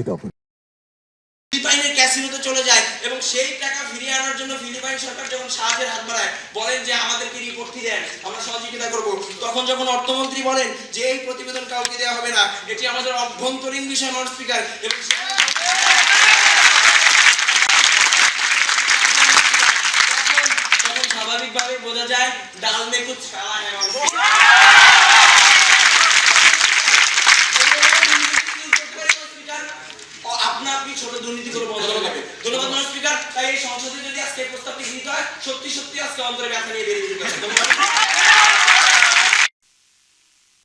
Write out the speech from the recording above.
এটা ফিলিপাইনের ক্যাসিনোতে চলে যায় এবং সেই টাকা ফিরিয়ে আনার জন্য ফিলিপাইন সরকার যখন সাহায্যের হাত বাড়ায়, বলেন যে আমাদেরকে রিপোর্টটি দেন, আমরা সহযোগিতা করব। তখন যখন অর্থমন্ত্রী বলেন যে এই প্রতিবেদন কাউকে দেওয়া হবে না, এটি আমাদের অভ্যন্তরীণ বিষয়, নন স্পিকার এবং স্বাভাবিকভাবে বোঝা যায়, ডাল মে কুছ কালা হ্যাঁ পাবলিক সরে দুর্নীতি করে বন্ধ করা ধন্যবাদ স্পিকার তাই এই সংসদে যদি আজকে প্রস্তাবটি গৃহীত হয়, সত্যি সত্যি আজকে অন্তরে ব্যথা নিয়ে বেরিয়ে যেতে